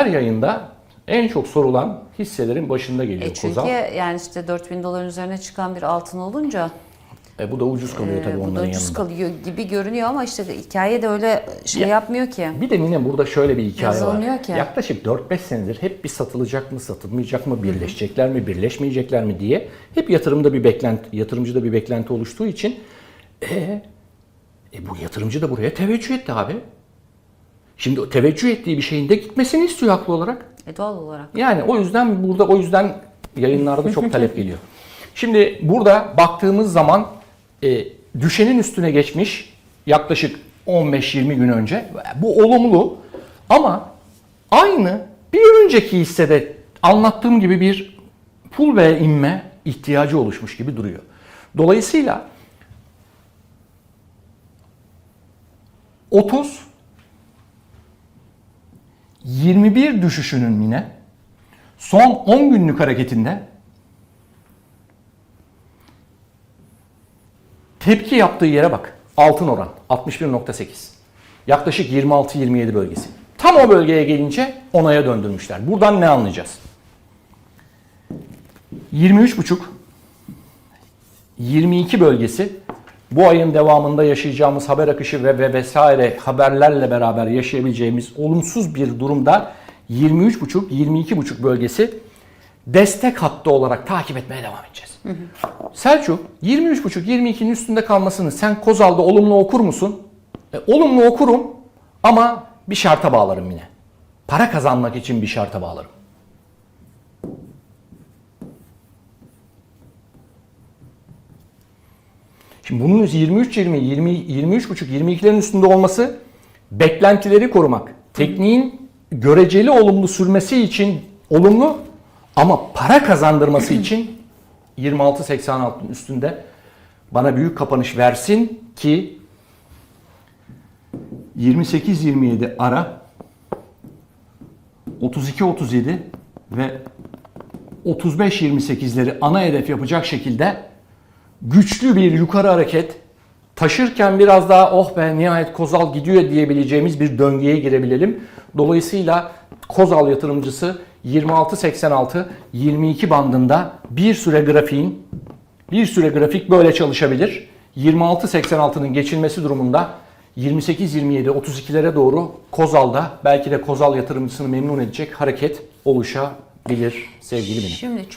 Her yayında en çok sorulan hisselerin başında geliyor E çünkü Kozal. yani işte 4000 doların üzerine çıkan bir altın olunca E, bu da ucuz kalıyor e, tabii bu da onların ucuz yanında. kalıyor gibi görünüyor ama işte hikaye de öyle şey Ya- yapmıyor ki. Bir de yine burada şöyle bir hikaye Yazılmıyor var. ki. Yaklaşık 4-5 senedir hep bir satılacak mı, satılmayacak mı, birleşecekler mi, birleşmeyecekler mi diye hep yatırımda bir beklenti, yatırımcıda bir beklenti oluştuğu için e, e, bu yatırımcı da buraya teveccüh etti abi. Şimdi teveccüh ettiği bir şeyin de gitmesini istiyor haklı olarak. E doğal olarak. Yani o yüzden burada o yüzden yayınlarda çok talep geliyor. Şimdi burada baktığımız zaman e, düşenin üstüne geçmiş yaklaşık 15-20 gün önce. Bu olumlu ama aynı bir önceki hissede anlattığım gibi bir pull ve inme ihtiyacı oluşmuş gibi duruyor. Dolayısıyla 30 21 düşüşünün yine son 10 günlük hareketinde tepki yaptığı yere bak. Altın oran 61.8. Yaklaşık 26-27 bölgesi. Tam o bölgeye gelince onaya döndürmüşler. Buradan ne anlayacağız? 23.5 22 bölgesi bu ayın devamında yaşayacağımız haber akışı ve, ve vesaire haberlerle beraber yaşayabileceğimiz olumsuz bir durumda 23,5-22,5 bölgesi destek hattı olarak takip etmeye devam edeceğiz. Selçuk 23,5-22'nin üstünde kalmasını sen Kozal'da olumlu okur musun? E, olumlu okurum ama bir şarta bağlarım yine. Para kazanmak için bir şarta bağlarım. Şimdi bunun 23 20 20 23 buçuk 22'lerin üstünde olması beklentileri korumak. Tekniğin göreceli olumlu sürmesi için olumlu ama para kazandırması için 26 86'ın üstünde bana büyük kapanış versin ki 28 27 ara 32 37 ve 35 28'leri ana hedef yapacak şekilde güçlü bir yukarı hareket taşırken biraz daha oh be nihayet Kozal gidiyor diyebileceğimiz bir döngüye girebilelim. Dolayısıyla Kozal yatırımcısı 26.86 22 bandında bir süre grafiğin bir süre grafik böyle çalışabilir. 26.86'nın geçilmesi durumunda 28-27 32'lere doğru Kozal'da belki de Kozal yatırımcısını memnun edecek hareket oluşabilir sevgili benim. Şimdi